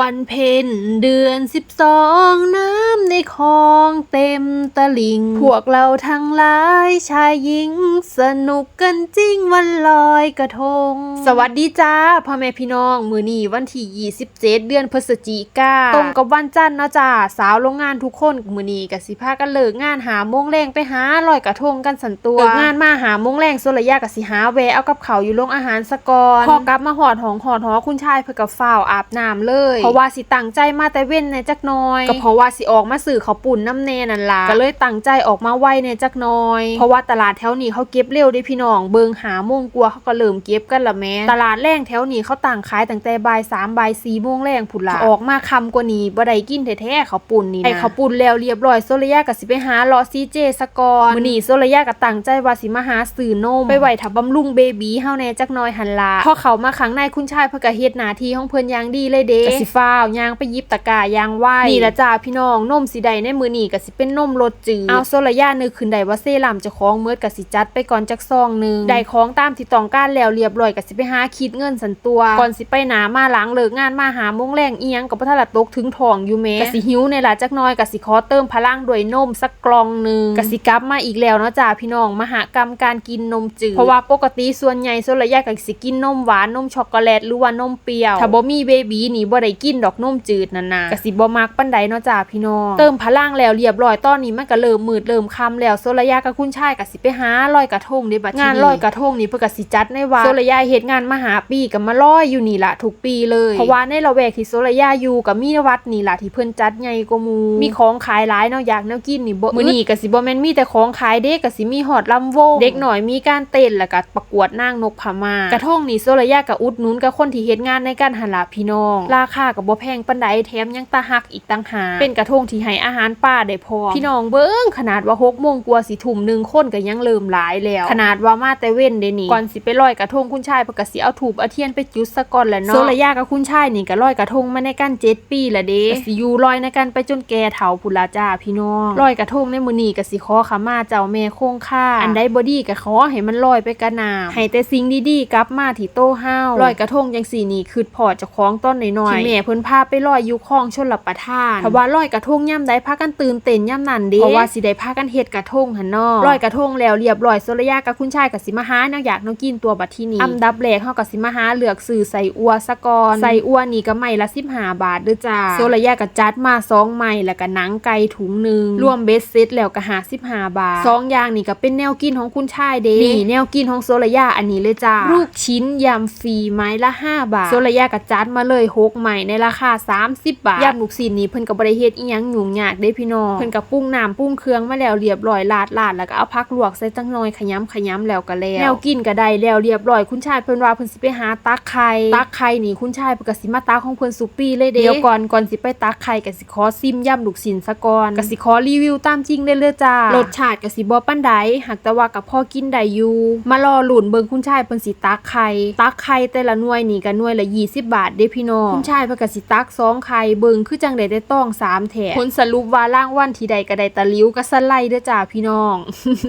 วันเพ็ญเดือนสิบสองน้ำในคลองเต็มตลิ่ง พวกเราทั้งหลายชายหญิง สนุกกันจริงวันลอยกระทง สวัสดีจ้าพ่อแม่พี่น้อง มือนี้วันที่27 เดือนพฤศจิกาตรงกับวันจันทร์เนาะจ้าสาวโรงงานทุกคนมือนี้กสิพากันเลิกงานหาโมงแรงไปหาลอยกระทงกันสันตัวเลิกงานมาหาโมงแรงโซลยากสิหาแวะเอากับเขาอยู่โรงอาหารสกอนพอกลับมาหอดหองหอดหอคุณชายเพื่อกับฝ้าวอาบน้ำเลยเพราะว่าสิตั้งใจมาแต่เว้นในจักหน้อย ก็เพราะว่าสิออกมาสื่อเขาวปุ่นน้ำเนนั่นล่ะก็เลยตั้งใจออกมาไวในจักหน้อย เพราะว่าตลาดแถวนี้เขาเก็บเร็วเด้พี่น้องเบิงหาโมงกลัวาเขาก็เริ่มเก็บกันละแม่ตลาดแรงแถวนี้เขาต่างขายตั้งแต่บ่ายสามบ่ายสี่โมงแรงผุนละออกมาคำกว่านี้บ่ได้กินแท้ๆเขาวปุ่นนี่นะไอเขาวปุ่นแล้วเรียบร้อยโซลยาก็สิไปหาเลาะซีเจสกอนมื้อนี้โซลยาก็ตั้งใจว่าสิมาหาสื่อนมไปไหวถ้าบำรุงเบบีเฮาแน่จักหน้อยหันละพอเขามาขังในคุณชายเพิ่นก็เฮ็ดหน้าที่ของเพิ่นอย่างดีเลยเด้ก็สิฟ้าวยางไปหยิบตะกร้ายางไหวนี่ละจ้าพี่น้องนมสิได้ในมื้อนี้ก็สิเป็นนมรสจืดเอาโซลยานึกขึ้นได้ว่าเซรั่มเจะของเมิดก็สิจัดไปก่อนจักซองหนึงได้ของตามที่ต้องการแล้วเรียบร้อยก็สิไปหาคิดเงินสันตัว ก่อนสิไปหนามาหลังเลิกงานมาหาโมงแรงเอียงก็บ่ทันละตกถึงท้องอยู่แม้ก็สิหิวในล่ะจักหน้อยก็สิขอเติมพลังด้วยนมสักกล่องหนึงก็สิกลับมาอีกแล้วเนาะจ้าพี่น้องมหากรรมการกินนมจืดเพราะว่าปกติส่วนใหญ่โซลยาก็สิกินนมหวานนมช็อกโกแลตหรือว่านมเปรี้ยวถ้าบ่มีเบบีนี่บ่ได้กินดอกนมจืดนั่นน่ะก็สิบ่มักปานใดเนาะจ้าพี่น้อง เติมพลังแล้วเรียบร้อยตอนนี้มันก็เริ่มมืดเริ่มค่ำแล้วโซลยากับคุณชายก็สิไปหาลอยกระทงเด้บัดนี้งานลอยกระทงนี่เพิ่นก็สิจัดในวัดโซลยาเฮ็ดงานมหาปีก็มาลอยอยู่นี่ล่ะทุกปีเลยเพราะว่าในละแวกที่โซลยาอยู่ก็มีวัดนี่ล่ะที่เพิ่นจัดใหญ่กว่าหมู่มีของขายหลายเนาะอยากแนวกินนี่บ่มื้อนี้ก็สิบ่แม่นมีแต่ของขายเด้ก็สิมีฮอดลำวงเด็กหน่อยมีการเต้นแล้วก็ประกวดนางนกพม่ากระทงนี่โซลยาก็อุดหนุนกับคนที่เฮ็ดงานในการหันละพี่น้อง ราคาก็บ่แพงปานใดแถมยังตาหักอีกต่างหากเป็นกระทงที่ให้อาหารป้าได้พอพี่น้องเบิ่งขนาดว่า6โมงกว่าสิทุ่มหนึงคนก็ยังเริ่มหลายแล้ว ขนาดว่ามาแต่เว้นเดนี่ก่อนสิไปลอยกระทงคุณชายเพิ่นก็สิเอาถูบเอาเทียนไปจุดซะก่อนแหละเนาะโซลยากับคุณชายนี่ก็ลอยกระทงมาในกัน7ปีละเด้ก็สิอยู่ลอยในกันไปจนแก่เฒ่าพุ่นละจ้าพี่น้องลอยกระทงในมื้อนี้ก็สิขอขมาเจ้าแม่คงค่าอันใดบ่ดีก็ขอให้มันลอยไปกะน้ำให้แต่สิ่งดีๆกลับมาที่โตเฮาลอยกระทงจังสี่นี่คือพอเจ้าของต้นน้อยๆที่แม่เพิ่นพาไปลอยอยู่คลองชลประทานถ้าว่าลอยกระทงย่ำใดพากันตื่นเต้นย่ำนั่นเด้เพราะว่าสิได้พากันเฮ็ดกระทงหั่นเนาะลอยกระทงแล้วเรียบร้อยโซลยากับคุณชายก็สิมาหาแนวอยากแนวกินตัวบัดที่นี้อันดับแรกเฮาก็สิมาหาเลือกซื้อใส่อัวซะก่อนใส่อัวนี่ก็ไม้ละ15บาทเด้อจ้าโซลยาก็จัดมาสองไม้แล้วก็หนังไก่ถุงหนึงรวมเบสเซ็ตแล้วก็55บาทสองอย่างนี่ก็เป็นแนวกินของคุณชายเด้นี่แนวกินของโซลยาอันนี้เลยจ้าลูกชิ้นยำฟรีไม้ละ 5 บาท โซลยาก็จัดมาเลย6ไม้ในราคา 30 บาทยำลูกชิ้นนี่เพิ่นก็บ่ได้เฮ็ดอีหยังยุ่งยากเด้พี่น้องเพิ่นก็ปรุงน้ำปรุงเครื่องมาแล้วเรียบร้อยลาดลาดแล้วก็เอาผักลวกใส่จังหน่อยขยำขยำแล้วก็แล้วแนวกินก็ได้แล้วเรียบร้อยคุณชายเพิ่นว่าเพิ่นสิไปหาตักไข่ตักไข่นี่คุณชายเพิ่นก็สิมาตักของเพิ่นสุปีเลยเด้เดี๋ยวก่อนก่อนสิไปตักไข่ก็สิขอซิมยำลูกชิ้นซะก่อนก็สิขอรีวิวตามจริงได้เลยจ้ารสชาติก็สิบ่ปานใดหากแต่ว่าก็พอกินได้อยู่มารอลุ้นเบิ่งคุณชายเพิ่นสิตักไข่ตักไข่แต่ละหน่วยนี่ก็หน่วยละ 20 บาทเด้พี่น้องคุณชายเพิ่นก็สิตักสองไข่เบิ่งคือจังได๋ได้ต้องสามแถมผลสรุปว่าร่างวันที่ใดก็ได้ตะลิ้วก็สไลด์เด้อจ้าพี่น้อง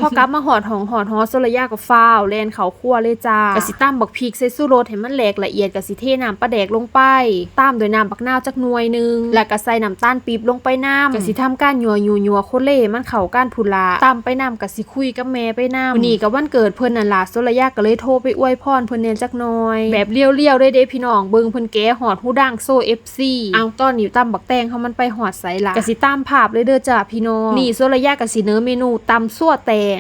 พอกลับมาหอดหองหอดฮอโซลยาก็ฟ้าวแลนเขาคั่วเลยจ้าก็สิตามบักพริกใส่สู้รสให้มันแหลกละเอียดก็สิเทน้ำปลาแดกลงไป ตามด้วยน้ำบักนาวจักหน่วยหนึงแล้วก็ใส่น้ำตาลปี๊บลงไปน้ำก็สิทำการยัวยัวยัวโคเล่มันเข้ากันพุลาตามไปน้ำก็สิคุยกับแม่ไปน้ำวันนี้ก็วันเกิดเพิ่นนั่นล่ะโซลยาก็เลยโทรไปอวยพรเพิ่นแน่จักหน่อย แบบเลี้ยวๆได้เด้พี่น้องเบิ่งเพิ่นแก้หอดหูดังโซ FC เอาตอนนี้ตำบักแตงเขามันไปหอดใส่ละก็สิตามภาพเลยเด้อจ้าพี่น้องนี่โซลยาก็สิเนื้อเมนูตำซั่วแตง